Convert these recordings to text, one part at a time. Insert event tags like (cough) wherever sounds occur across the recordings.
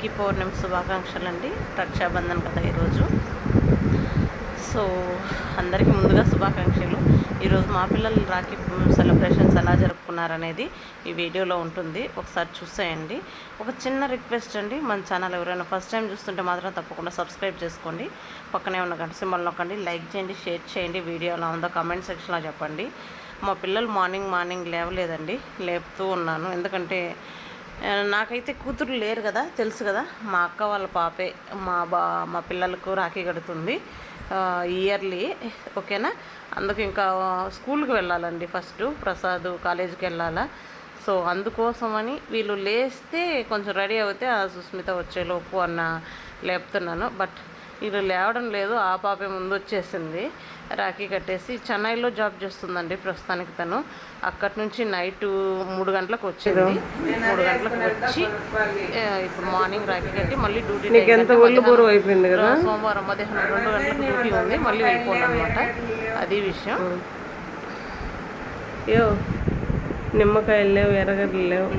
రాఖీ పౌర్ణమి శుభాకాంక్షలు అండి రక్షాబంధన్ కదా ఈరోజు. సో అందరికీ ముందుగా శుభాకాంక్షలు. ఈరోజు మా పిల్లలు రాఖీ సెలబ్రేషన్స్ ఎలా జరుపుకున్నారనేది ఈ వీడియోలో ఉంటుంది. ఒకసారి చూసేయండి. ఒక చిన్న రిక్వెస్ట్ అండి. మన ఛానల్ ఎవరైనా ఫస్ట్ టైం చూస్తుంటే మాత్రం తప్పకుండా సబ్స్క్రైబ్ చేసుకోండి. పక్కనే ఉన్న గంట సింబల్ నొక్కండి. లైక్ చేయండి షేర్ చేయండి. వీడియో ఎలా ఉందో కామెంట్ సెక్షన్లో చెప్పండి. మా పిల్లలు మార్నింగ్ మార్నింగ్ లేవలేదండి. లేపుతూ ఉన్నాను. ఎందుకంటే నాకైతే కూతురు లేరు కదా తెలుసు కదా. మా అక్క వాళ్ళ పాపే మా బా మా పిల్లలకు రాఖీ కడుతుంది ఇయర్లీ ఓకేనా? అందుకు ఇంకా స్కూల్కి వెళ్ళాలండి ఫస్ట్ ప్రసాద్ కాలేజీకి వెళ్ళాలా. సో అందుకోసమని వీళ్ళు లేస్తే కొంచెం రెడీ అవుతే ఆ సుస్మిత వచ్చేలోపు అన్న లేపుతున్నాను. బట్ వీళ్ళు లేవడం లేదు ఆ పాపే ముందు వచ్చేసింది. రాఖీ కట్టేసి చెన్నైలో జాబ్ చేస్తుందండి ప్రస్తుతానికి తను. అక్కడి నుంచి నైట్ మూడు గంటలకు వచ్చింది. మూడు గంటలకు వచ్చి ఇప్పుడు మార్నింగ్ రాఖీ కట్టి మళ్ళీ డ్యూటీ నీకు ఎంత ఒళ్ళు బోరు అయిపోయింది కదా? సోమవారం మధ్యాహ్నం రెండు గంటలకు డ్యూటీ ఉంది. మళ్ళీ వెళ్ళిపోవాలన్నమాట అది విషయం. యో నిమ్మకాయలు లేవు ఎర్రగడ్డలు లేవు.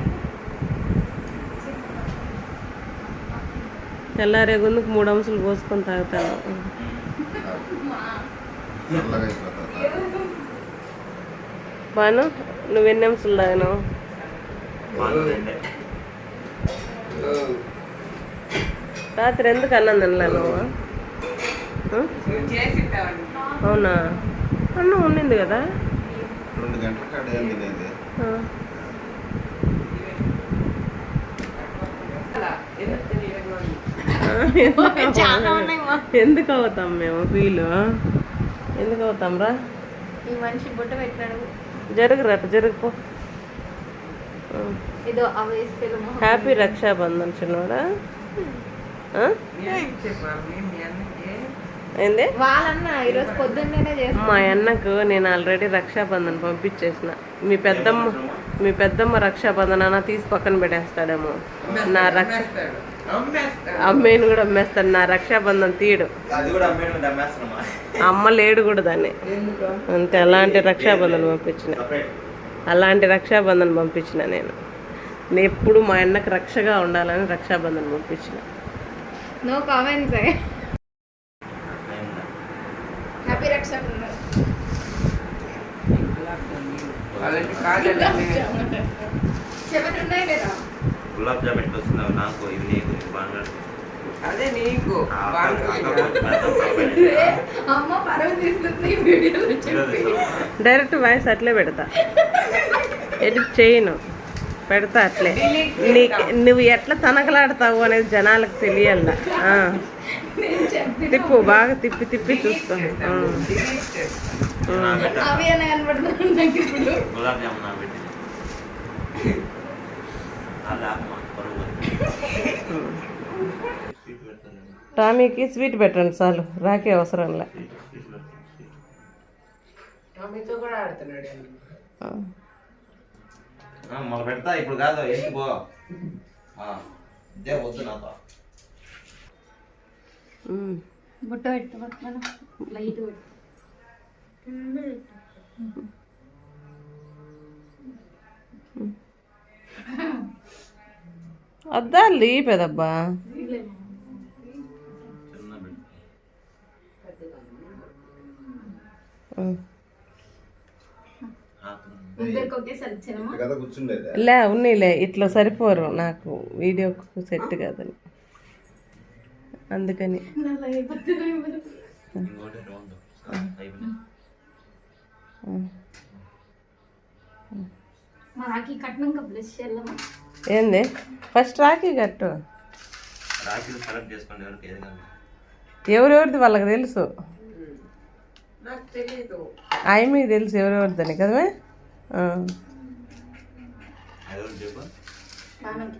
తెల్లారే గుందుకు మూడు అంశాలు పోసుకొని తాగుతాను. బాను నువ్వు ఎన్ని తాగినావు? రాత్రి ఎందుకు అన్నం తినలే నువ్వు? అవునా? అన్నం ఉండింది కదా? రెండు గంటల కాడ ఎందుకు- ఎందుకు అవుతాం మేము? వీలు ఎందుకు అవుతాం రా ఈ మనిషి బుట్ట పెట్టాడు జరుగురా అట్ట జరుగుపో ఏదో వేసుకెళ్ళము హ్యాపీ రక్షాబంధన్ చిన్నోడా? ఆ? ఏంది? ఈరోజు పొద్దున్నేనే చేస్తాం మా అన్నకు నేను ఆల్రెడీ రక్షాబంధన్ పంపించేసిన. మీ పెద్దమ్మ మీ పెద్దమ్మ రక్షాబంధన్ తీసి పక్కన పెట్టేస్తాడేమో. నా రక్ష అమ్మేని కూడా అమ్మేస్తాడు నా రక్షాబంధన్ తీయడు. అమ్మ. లేడు కూడా దాన్ని. అంతే అలాంటి రక్షాబంధన్ పంపించిన. అలాంటి రక్షాబంధన్ పంపించిన నేను. నేను ఎప్పుడు మా అన్నకు రక్షగా ఉండాలని రక్షాబంధన్ పంపించిన. No comments happy Raksha Bandhan seven ఉన్నాయి లేదా గులాబ్ జామ్ ఎట్లా నాకు ఇది నీకు బాగా అదే నీకు. డైరెక్ట్ వాయిస్ అట్లే పెడతా. ఎడిట్ చేయను. పెడతా అట్లే. నీకు నువ్వు ఎట్లా తనకలాడతావు అనేది జనాలకు తెలియాల. ఆ. నేను చెప్పి తిప్పు బాగా తిప్పి తిప్పి చూస్తాం గులాబ్ నా పెట్టి టామీకి స్వీట్ పెట్టండి చాలు రాకే అవసరంలే. మొదలు పెడతా ఇప్పుడు కాదు ఎందుకు పో. ఇదే వద్దు నాతో. ఉమ్. బుట్ట పెట్టు లైట్ పెట్టు అద్దాలి పెదబ్బా చిన్న బిడ్డ ఉమ్. ఇద్దరికి ఒకేసారి ఇచ్చానమ్మా కదా కూర్చుండేది లే ఉన్నీలే ఇట్లా సరిపోరు నాకు. వీడియోకు సెట్ కాదని. అందుకని. ఏంది? ఫస్ట్ రాఖీ కట్టు. రాఖీలు సెలెక్ట్ చేసుకోండి ఎవరికి ఏది కానీ ఎవరెవరిది వాళ్ళకి తెలుసు? నాకు తెలియదు అవి మీకు తెలుసు ఎవరెవరిదని కదమే ఆ. ఎవరు చెప్పు? నాన్నకి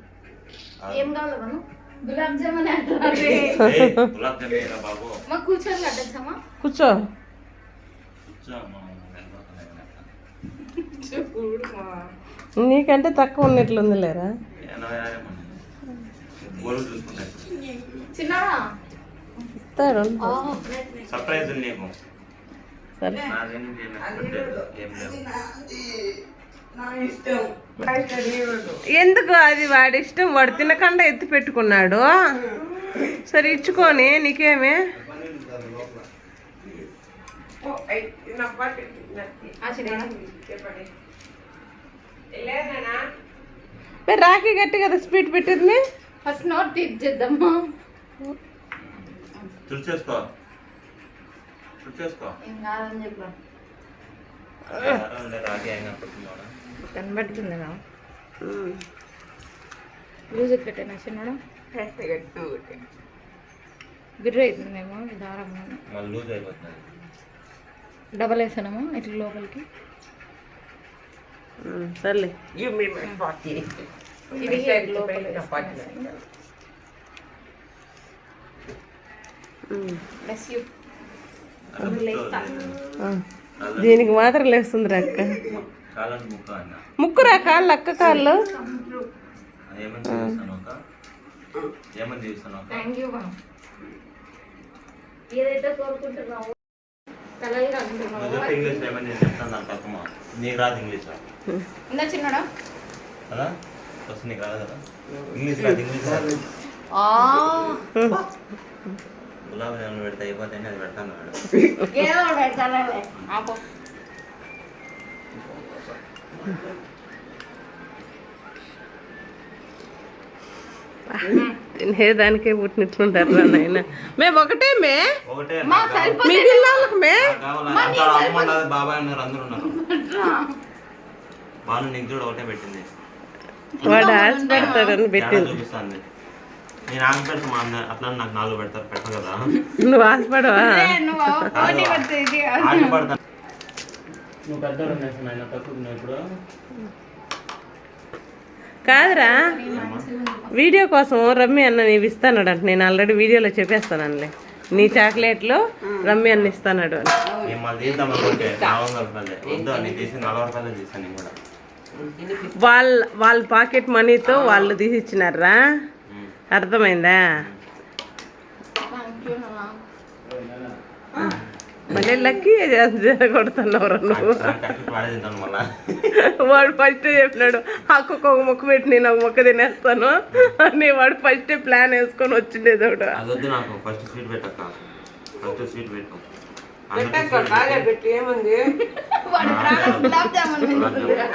ఏం కావాలి మనం గులాబ్ జామున్ అంటారు ఏయ్, గులాబ్ జామ్ ఏరా బాబు? మా కూర్చొని కట్టచ్చమ్మా కూర్చో కూర్చో అమ్మ, వెళ్ళిపోతున్నాయి. చూడు మా నీకంటే తక్కువ ఉన్నట్లుంది లేరా? సర్ప్రైజ్ నీకు. ఎందుకు అది వాడి ఇష్టం? వాడు తినకుండా ఎత్తి పెట్టుకున్నాడు. సరే ఇచ్చుకొని నీకేమే? రాఖీ గట్టి కదా స్పీడ్ పెట్టింది. ఫస్ట్ నోట్ తీర్చేద్దామా తుడిచేసుకో. తుడిచేసుకో. ఏం కాదని చెప్పా. కనబడుతుందా లూజ్ పెట్టేనా చిన్నడు? అవుతుందేమో ఈ దారం. మళ్ళీ లూజ్ అయిపోతుంది. డబల్ వేసానేమో ఇట్లా లోపలికి. సర్లే. దీనికి మాత్రం లేస్తుంది అక్క. ముక్క అన్న. ముక్కురా కాళ్ళు అక్క కాళ్ళు? ఏమని ఏదైతే కోరుకుంటున్నావు నువ్వు ఇంగ్లీష్ ఏమని నేను చెప్తాను దాని పక్కమా నీకు రాదు ఇంగ్లీష్ ఇందా చిన్నడా? కదా? ఫస్ట్ నీకు రాదు కదా? ఇంగ్లీష్ రాదు ఇంగ్లీష్ రాదు. గులాబీ జాములు పెడితే అయిపోతాయని అది పెడతాను మేడం ఏదో. ఆపు తినేదానికే పుట్టినట్లుంటారు రా నాయన. మేము ఒకటే మే. మిగిలిన వాళ్ళకి మే. వాడు ఆశ పెడతాడని తేడా పెట్టింది. చూపిస్తుంది నేను ఆమె పెడతా మా అన్న అట్లా నాకు నాలుగు పెడతారు పెట్టను కదా. నువ్వు ఆశపడవా? ఏ, నువ్వు పడితే నువ్వు ఇప్పుడు. కాదురా. వీడియో కోసం రమ్మి అన్న నీవి ఇస్తానాడు నేను ఆల్రెడీ వీడియోలో చెప్పేస్తానులే నీ చాక్లెట్లు రమ్మి అన్న ఇస్తానాడు అని. వాళ్ళ వాళ్ళ పాకెట్ మనీతో వాళ్ళు తీసి ఇచ్చినారా ఉమ్. అర్థమైందా? Thank you, నాన్న. మళ్ళీ లక్కీ జరగొడుతున్నావు నువ్వు. వాడే తింటాను మళ్ళా. వాడు ఫస్ట్ చెప్పినాడు అక్కకు ఒక మొక్క పెట్టి నేను ఒక మొక్క తినేస్తాను. అని వాడు ఫస్ట్ ప్లాన్ వేసుకొని వచ్చిండేది ఫస్ట్ స్వీట్ పెట్టక్క ఫస్ట్ స్వీట్ పెట్టు. పెట్టి ఏముంది? తింటుందిరా.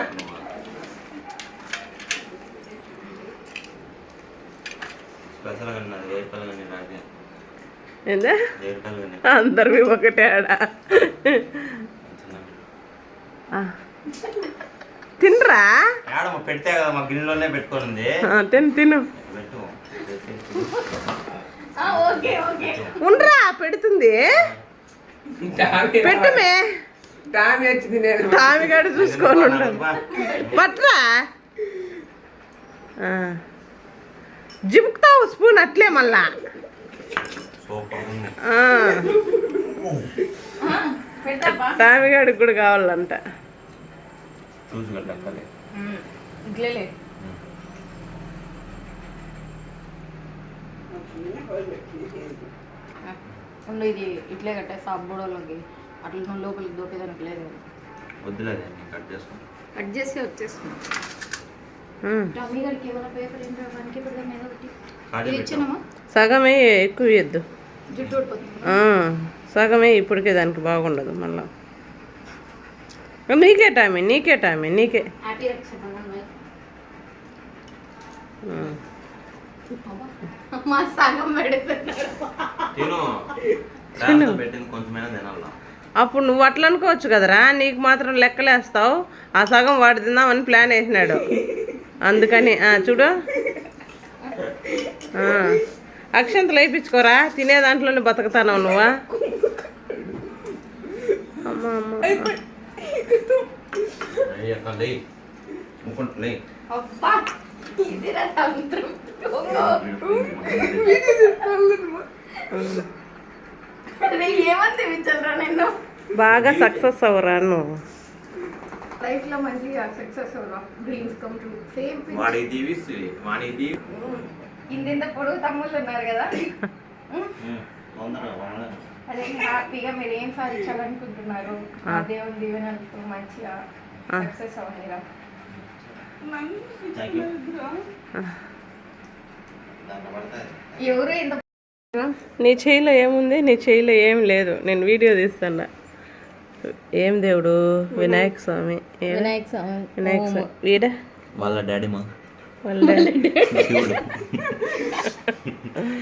స్పెషల్గా ఉన్నది రాజే ఏందా? అందరివి ఒకటే ఆడ? ఆ. తినరా? పెడితే కదా మా గిన్నెలోనే పెట్టుకొని ఉంది ఆ, తిను తిను. పెట్టు. ఆ, ఓకే ఓకే. ఉండరా పెడుతుంది. పెట్టుమే. టామీ వచ్చింది నేను. తామిగాడు చూసుకొని ఉండదు పట్రా. ఆ. జిముకుతావు స్పూన్ అట్లే మళ్ళా సూపర్ ఉంది ఆ. పెట్టాపా తామిగాడికి కూడా కావాలంట. ఉండు ఇది ఇట్లే కట్టే సాబ్బుడోళ్ళకి అట్లా నువ్వు లోపలికి దూకేదానికి లేదు వద్దులేదు కట్ చేసుకో కట్ చేసి. ఇచ్చినామా సగమే ఎక్కువ ఆ, సగమే ఇప్పటికే దానికి బాగుండదు మళ్ళా. నీకే టైమే నీకే టైమే నీకే. అప్పుడు నువ్వు అట్లా అనుకోవచ్చు కదరా నీకు మాత్రం లెక్కలేస్తావు ఆ సగం వాడు తిందామని ప్లాన్ వేసినాడు. అందుకని ఆ, చూడు. అక్షంతలు వేయించుకోరా? తినే దాంట్లోనే బతుకుతాను నువ్వా? బాగా సక్సెస్ అవ్వరా నువ్వు? లైఫ్లో మంచిగా సక్సెస్ అవ్వరా? డ్రీమ్స్ కమ్ ట్రూ సేమ్ వాడికి దీవిస్తుంది వాడికి దీవి ఇంత పొడుగు తమ్ముళ్ళు ఉన్నారు కదా. (laughs) అదే హ్యాపీగా మీరు ఏం సాధించాలనుకుంటున్నారు? ఆ. దేవుని దీవెనలతో మంచిగా. సక్సెస్ పడతాయి ఎవరు ఇంత నీ చేయిలో ఏముంది? నీ చేయిలో ఏం లేదు. నేను వీడియో తీస్తున్నా. ఏం దేవుడు? వినాయక స్వామి. వినాయక స్వామి. వినాయక స్వామి. వీడ? వాళ్ళ డాడీ మా వాళ్ళ శివుడు (laughs)